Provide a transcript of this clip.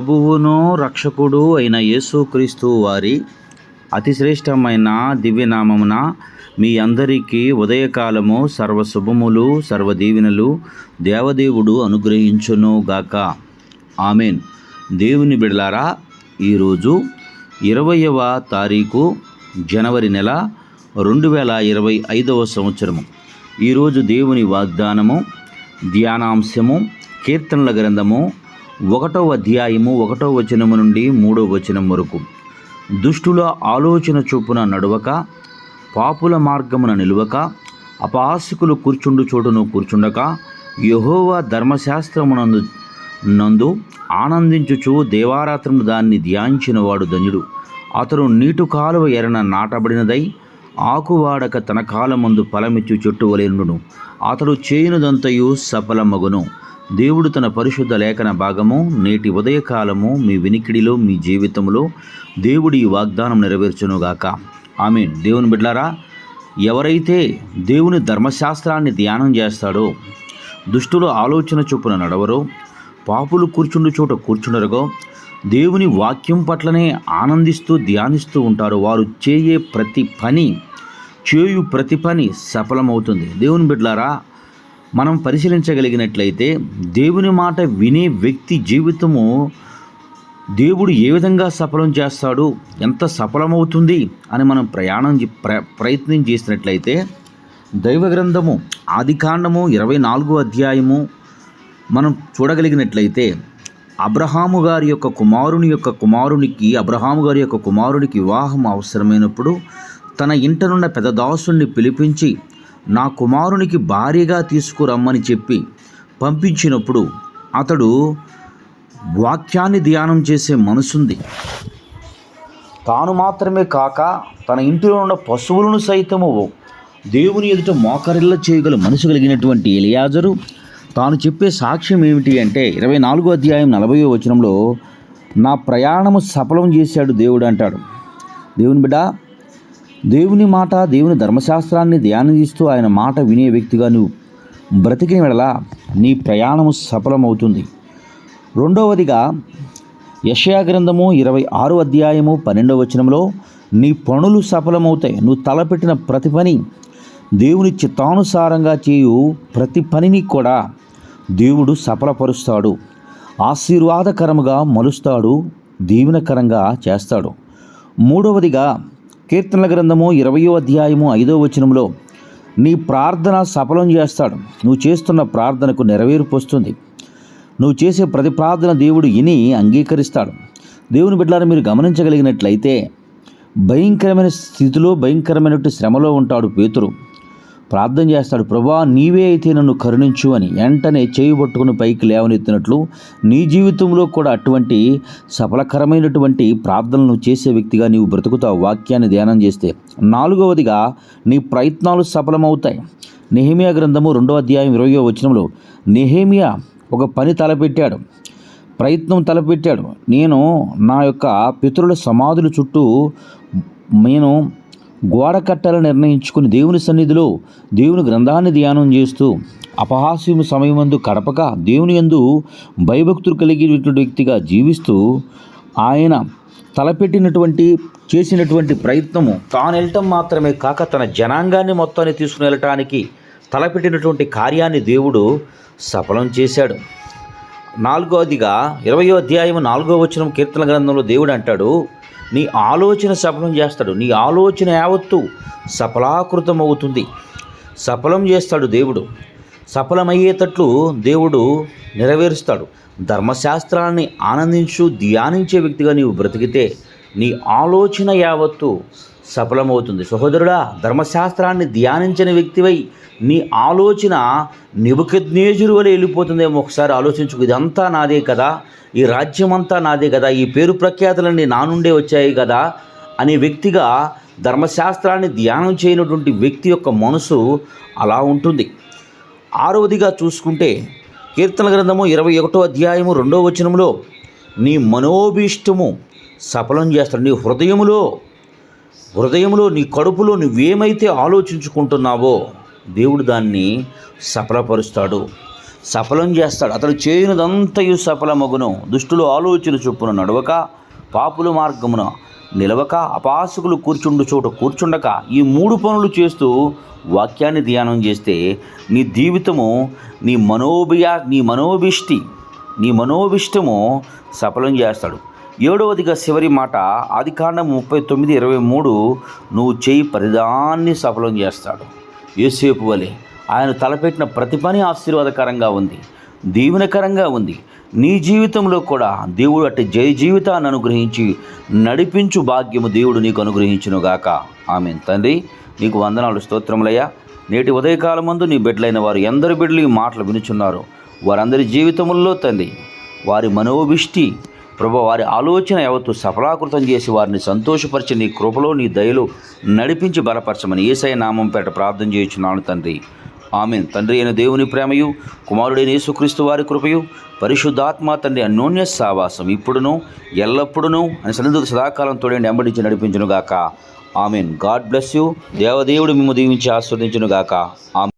ప్రభువును రక్షకుడు అయిన యేసుక్రీస్తు వారి అతి శ్రేష్టమైన దివ్యనామమున మీ అందరికీ ఉదయకాలము సర్వ శుభములు సర్వ దేవదేవుడు అనుగ్రహించును గాక. ఆమెన్. దేవుని బిడలారా ఈరోజు ఇరవయవ తారీఖు జనవరి నెల రెండు వేల ఇరవై ఐదవ సంవత్సరము. ఈరోజు దేవుని వాగ్దానము ధ్యానాంశము కీర్తనల గ్రంథము ఒకటో అధ్యాయము ఒకటో వచనము నుండి మూడో వచనం వరకు. దుష్టుల ఆలోచన చొప్పున నడవక పాపుల మార్గమున నిలువక అపాసికులు కూర్చుండు చోటును కూర్చుండక యహోవా ధర్మశాస్త్రమునందు నందు ఆనందించుచు దేవారాత్రము దాన్ని ధ్యానించిన వాడు ధన్యుడు. అతడు నీటు కాలువ ఎరన నాటబడినదై ఆకువాడక తన కాలమందు ఫలమిచ్చు చెట్టు వలెనును అతడు చేయునదంతయు సఫలమగును. దేవుడు తన పరిశుద్ధ లేఖన భాగము నేటి ఉదయకాలము మీ వినికిడిలో మీ జీవితంలో దేవుడి ఈ వాగ్దానం నెరవేర్చునుగాక. ఆమె దేవుని బిడ్లారా ఎవరైతే దేవుని ధర్మశాస్త్రాన్ని ధ్యానం చేస్తాడో దుష్టులు ఆలోచన చొప్పున నడవరో పాపులు కూర్చుండు చోట కూర్చుండరుగో దేవుని వాక్యం పట్లనే ఆనందిస్తూ ధ్యానిస్తూ ఉంటారు వారు చేయే ప్రతి పని చేయు ప్రతి పని సఫలమవుతుంది. దేవుని బిడ్లారా మనం పరిశీలించగలిగినట్లయితే దేవుని మాట వినే వ్యక్తి జీవితము దేవుడు ఏ విధంగా సఫలం చేస్తాడు ఎంత సఫలమవుతుంది అని మనం ప్రయాణం చే- ప్ర ప్రయత్నం చేసినట్లయితే దైవ గ్రంథము ఆదికాండము ఇరవై నాలుగో అధ్యాయము మనం చూడగలిగినట్లయితే అబ్రహాము గారి యొక్క కుమారుని యొక్క కుమారునికి అబ్రహాము గారి యొక్క కుమారునికి వివాహం అవసరమైనప్పుడు తన ఇంటనున్న పెద్ద దాసుని పిలిపించి నా కుమారునికి భార్యగా తీసుకురమ్మని చెప్పి పంపించినప్పుడు అతడు వాక్యాన్ని ధ్యానం చేసే మనసుంది. తాను మాత్రమే కాక తన ఇంటిలో ఉన్న పశువులను సైతము దేవుని ఎదుట మోకరిల్ల చేయగల మనసు కలిగినటువంటి ఎలియాజరు తాను చెప్పే సాక్ష్యం ఏమిటి అంటే ఇరవై నాలుగో అధ్యాయం నలభయో వచనంలో నా ప్రయాణము సఫలం చేశాడు దేవుడు అంటాడు. దేవుని బిడ్డ దేవుని మాట దేవుని ధర్మశాస్త్రాన్ని ధ్యానిస్తూ ఆయన మాట వినే వ్యక్తిగా నువ్వు బ్రతికిన వెడల నీ ప్రయాణము సఫలమవుతుంది. రెండవదిగా యషయా గ్రంథము ఇరవై ఆరు అధ్యాయము పన్నెండవ వచనంలో నీ పనులు సఫలమవుతాయి. నువ్వు తలపెట్టిన ప్రతి పని దేవుని చిత్తానుసారంగా చేయు ప్రతి పనిని కూడా దేవుడు సఫలపరుస్తాడు. ఆశీర్వాదకరముగా మలుస్తాడు దీవెనకరంగా చేస్తాడు. మూడవదిగా కీర్తనల గ్రంథము ఇరవయో అధ్యాయము ఐదో వచనంలో నీ ప్రార్థన సఫలం చేస్తాడు. నువ్వు చేస్తున్న ప్రార్థనకు నెరవేర్పు వస్తుంది. నువ్వు చేసే ప్రతి ప్రార్థన దేవుడు విని అంగీకరిస్తాడు. దేవుని బిడ్డలను మీరు గమనించగలిగినట్లయితే భయంకరమైన స్థితిలో భయంకరమైనటువంటి శ్రమలో ఉంటాడు పేతురు. ప్రార్థన చేస్తాడు ప్రభా నీవే అయితే నన్ను కరుణించు అని వెంటనే చేయి పట్టుకుని పైకి లేవనెత్తినట్లు నీ జీవితంలో కూడా అటువంటి సఫలకరమైనటువంటి ప్రార్థనలు చేసే వ్యక్తిగా నీవు బ్రతుకుతావు. వాక్యాన్ని ధ్యానం చేస్తే నాలుగవదిగా నీ ప్రయత్నాలు సఫలమవుతాయి. నెహేమియా గ్రంథము రెండో అధ్యాయం ఇరవయో వచనంలో నెహేమియా ఒక పని తలపెట్టాడు ప్రయత్నం తలపెట్టాడు. నేను నా యొక్క పితరుల సమాధుల చుట్టూ నేను గోడ కట్టాలని నిర్ణయించుకుని దేవుని సన్నిధిలో దేవుని గ్రంథాన్ని ధ్యానం చేస్తూ అపహాస్యము సమయమందు కడపక దేవుని యందు భయభక్తులు కలిగినటువంటి వ్యక్తిగా జీవిస్తూ ఆయన తలపెట్టినటువంటి చేసినటువంటి ప్రయత్నము తాను వెళ్ళటం మాత్రమే కాక తన జనాంగాన్ని మొత్తాన్ని తీసుకుని వెళ్ళటానికి తలపెట్టినటువంటి కార్యాన్ని దేవుడు సఫలం చేశాడు. నాలుగోదిగా ఇరవయో అధ్యాయం నాలుగో వచనం కీర్తన గ్రంథంలో దేవుడు అంటాడు నీ ఆలోచన సఫలం చేస్తాడు. నీ ఆలోచన యావత్తు సఫలాకృతం అవుతుంది సఫలం చేస్తాడు దేవుడు. సఫలమయ్యేటట్లు దేవుడు నెరవేరుస్తాడు. ధర్మశాస్త్రాన్ని ఆనందించు ధ్యానించే వ్యక్తిగా నీవు బ్రతికితే నీ ఆలోచన యావత్తు సఫలమవుతుంది. సహోదరుడా ధర్మశాస్త్రాన్ని ధ్యానించని వ్యక్తివై నీ ఆలోచన నిబుకజ్ఞేజురు వలె వెళ్ళిపోతుందేమో ఒకసారి ఆలోచించుకు. ఇదంతా నాదే కదా. ఈ రాజ్యమంతా నాదే కదా. ఈ పేరు ప్రఖ్యాతులన్నీ నా నుండే వచ్చాయి కదా అనే వ్యక్తిగా ధర్మశాస్త్రాన్ని ధ్యానం చేయనటువంటి వ్యక్తి యొక్క మనసు అలా ఉంటుంది. ఆరవదిగా చూసుకుంటే కీర్తన గ్రంథము ఇరవై ఒకటో అధ్యాయము రెండో వచనంలో నీ మనోభీష్టము సఫలం చేస్తాడు. నీ హృదయములో హృదయంలో నీ కడుపులో నువ్వేమైతే ఆలోచించుకుంటున్నావో దేవుడు దాన్ని సఫలపరుస్తాడు. సఫలం చేస్తాడు. అతడు చేయనిదంతయు సఫలమగును. దుష్టులు ఆలోచన చొప్పున నడవక పాపుల మార్గమున నిలవక అపాసకులు కూర్చుండు చోట కూర్చుండక ఈ మూడు పనులు చేస్తూ వాక్యాన్ని ధ్యానం చేస్తే నీ జీవితము నీ మనోభియా నీ మనోభిష్టి నీ మనోభిష్టము సఫలం చేస్తాడు. ఏడవదిగా చివరి మాట ఆదికాండం ముప్పై తొమ్మిది ఇరవై మూడు నువ్వు చేయి ప్రతిదాన్ని సఫలం చేస్తాడు. యేసేపు వలె ఆయన తలపెట్టిన ప్రతి పని ఆశీర్వాదకరంగా ఉంది దీవెనకరంగా ఉంది. నీ జీవితంలో కూడా దేవుడు అట్టి జయ జీవితాన్ని అనుగ్రహించి నడిపించు భాగ్యము దేవుడు నీకు అనుగ్రహించునుగాక ఆమె తండ్రి నీకు వందనాలు స్తోత్రములయ్యా. నేటి ఉదయకాలం మందు నీ బిడ్డలైన వారు ఎందరి బిడ్డలు ఈ మాటలు వినుచున్నారు వారందరి జీవితముల్లో తండ్రి వారి మనోభిష్టి ప్రభు వారి ఆలోచన యావత్తు సఫలాకృతం చేసి వారిని సంతోషపరిచి నీ కృపలో నీ దయలు నడిపించి బలపరచమని ఏసై నామం పేట ప్రార్థన చేయుచున్నాను తండ్రి. ఆమెన్. తండ్రి అయిన దేవుని ప్రేమయు కుమారుడైన యేసుక్రీస్తు వారి కృపయు పరిశుద్ధాత్మ తండ్రి అన్యోన్య సావాసం ఇప్పుడును ఎల్లప్పుడును అని సన్నిధులు సదాకాలం తోడండి ఎంబడించి నడిపించునుగాక. ఆమెన్. God bless you. దేవదేవుడు మిమ్ము దీవించి ఆస్వాదించునుగాక ఆమె